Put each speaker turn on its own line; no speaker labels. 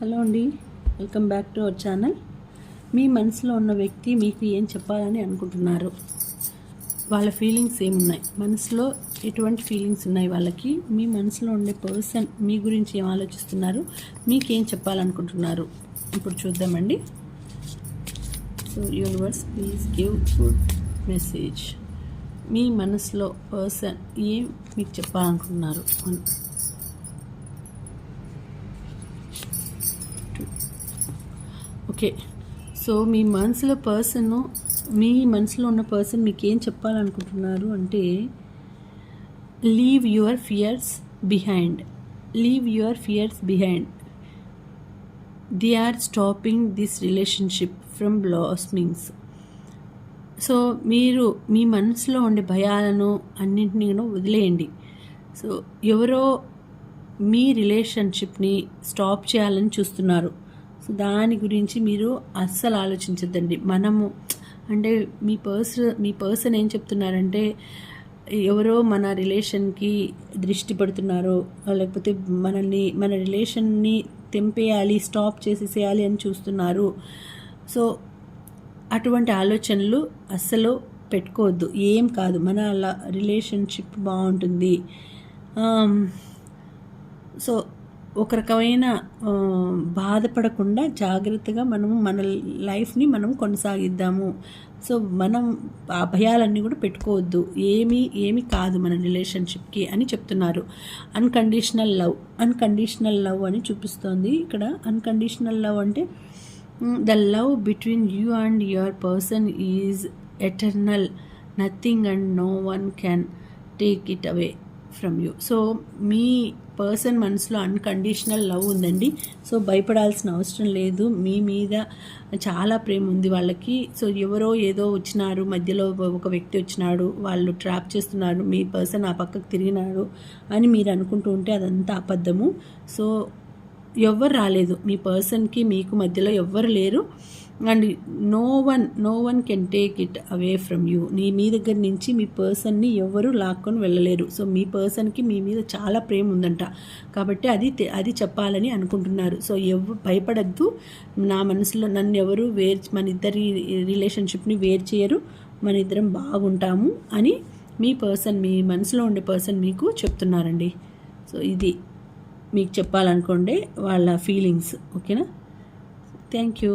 Hello అండి welcome back to our channel. మీ మనసులో ఉన్న వ్యక్తి మీకు ఏం చెప్పాలని అనుకుంటున్నారు? వాళ్ళ ఫీలింగ్స్ ఏమున్నాయి? మనసులో ఎటువంటి ఫీలింగ్స్ ఉన్నాయి వాళ్ళకి? మీ మనసులో ఉండే పర్సన్ మీ గురించి ఏం ఆలోచిస్తున్నారు? మీకేం చెప్పాలనుకుంటున్నారు? ఇప్పుడు చూద్దామండి. So universe please give good message. మీ మనసులో పర్సన్ ఏం మీకు చెప్పాలనుకుంటున్నారు? ఓకే సో మీ మనసులో పర్సన్ మీ మనసులో ఉన్న పర్సన్ మీకు ఏం చెప్పాలనుకుంటున్నారు అంటే leave your fears behind leave your fears behind they are stopping this relationship from blossomings so మీరు మీ మనసులో ఉండే భయాలను అన్నింటినీ వదిలేయండి. సో ఎవరో మీ రిలేషన్షిప్ని స్టాప్ చేయాలని చూస్తున్నారు. సో దాని గురించి మీరు అస్సలు ఆలోచించద్దండి. మనము అంటే మీ పర్సన్ మీ పర్సన్ ఏం చెప్తున్నారంటే ఎవరో మన రిలేషన్కి దృష్టి పడుతున్నారో లేకపోతే మనల్ని మన రిలేషన్ని తెంపేయాలి స్టాప్ చేసేసేయాలి అని చూస్తున్నారు. సో అటువంటి ఆలోచనలు అస్సలు పెట్టుకోవద్దు. ఏం కాదు. మన రిలేషన్షిప్ బాగుంటుంది. సో ఒక రకమైన బాధపడకుండా జాగ్రత్తగా మనము మన లైఫ్ని మనం కొనసాగిద్దాము. సో మనం ఆ భయాలన్నీ కూడా పెట్టుకోవద్దు. ఏమీ ఏమి కాదు మన రిలేషన్షిప్కి అని చెప్తున్నారు. అన్కండిషనల్ లవ్ అన్కండిషనల్ లవ్ అని చూపిస్తోంది ఇక్కడ. అన్కండిషనల్ లవ్ అంటే the love between you and your person is eternal. Nothing and no one can take it away from you. So me person మనసులో అన్కండిషనల్ లవ్ ఉందండి. సో భయపడాల్సిన అవసరం లేదు. మీ మీద చాలా ప్రేమ ఉంది వాళ్ళకి. సో ఎవరో ఏదో వచ్చినారు మధ్యలో ఒక వ్యక్తి వచ్చినాడు వాళ్ళు ట్రాప్ చేస్తున్నారు మీ పర్సన్ ఆ పక్కకు తిరిగినాడు అని మీరు అనుకుంటూ ఉంటే అదంతా అబద్ధము. సో ఎవ్వరు రాలేదు. మీ పర్సన్కి మీకు మధ్యలో ఎవ్వరు లేరు. And no one no one can take it away from you నీ మీ దగ్గర నుంచి మీ పర్సన్ని ఎవరు లాక్కొని వెళ్ళలేరు. సో మీ పర్సన్కి మీ మీద చాలా ప్రేమ ఉందంట. కాబట్టి అది అది చెప్పాలని అనుకుంటున్నారు. సో ఎవ భయపడద్దు. నా మనసులో నన్ను ఎవరు వేర్ మన ఇద్దరి రిలేషన్షిప్ని వేరు చేయరు. మన ఇద్దరం బాగుంటాము అని మీ పర్సన్ మీ మనసులో ఉండే పర్సన్ మీకు చెప్తున్నారండి. సో ఇది మీకు చెప్పాలనుకోండి వాళ్ళ ఫీలింగ్స్ ఓకేనా thank you